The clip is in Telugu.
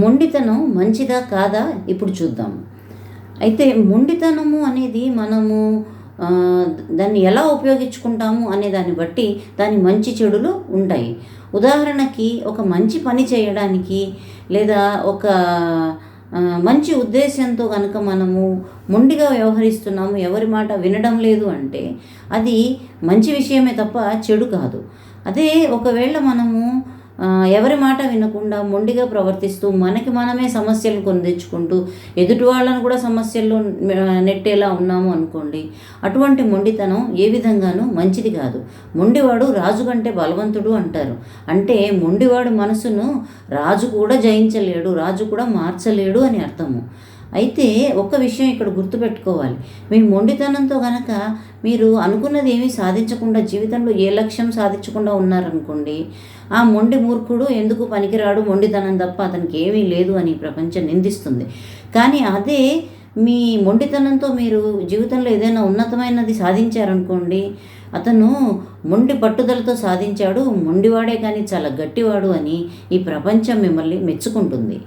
మొండితనం మంచిదా కాదా? ఇప్పుడు చూద్దాం. అయితే మొండితనము అనేది మనము దాన్ని ఎలా ఉపయోగించుకుంటాము అనే దాన్ని బట్టి దాని మంచి చెడులు ఉంటాయి. ఉదాహరణకి ఒక మంచి పని చేయడానికి లేదా ఒక మంచి ఉద్దేశంతో కనుక మనము మొండిగా వ్యవహరిస్తున్నాము ఎవరి మాట వినడం లేదు అంటే అది మంచి విషయమే తప్ప చెడు కాదు. అదే ఒకవేళ మనము ఎవరి మాట వినకుండా మొండిగా ప్రవర్తిస్తూ మనకి మనమే సమస్యలు కొని తెచ్చుకుంటూ ఎదుటి వాళ్ళను కూడా సమస్యల్లో నెట్టేలా ఉన్నాము అనుకోండి అటువంటి మొండితనం ఏ విధంగానూ మంచిది కాదు. మొండివాడు రాజు కంటే బలవంతుడు అంటారు. అంటే మొండివాడు మనసును రాజు కూడా జయించలేడు రాజు కూడా మార్చలేడు అని అర్థము. అయితే ఒక్క విషయం ఇక్కడ గుర్తుపెట్టుకోవాలి. మీ మొండితనంతో గనక మీరు అనుకున్నది ఏమీ సాధించకుండా జీవితంలో ఏ లక్ష్యం సాధించకుండా ఉన్నారనుకోండి ఆ మొండి మూర్ఖుడు ఎందుకు పనికిరాడు? మొండితనం తప్ప అతనికి ఏమీ లేదు అని ఈ ప్రపంచం నిందిస్తుంది. కానీ అదే మీ మొండితనంతో మీరు జీవితంలో ఏదైనా ఉన్నతమైనది సాధించారనుకోండి అతను మొండి పట్టుదలతో సాధించాడు మొండివాడే కానీ చాలా గట్టివాడు అని ఈ ప్రపంచం మిమ్మల్ని మెచ్చుకుంటుంది.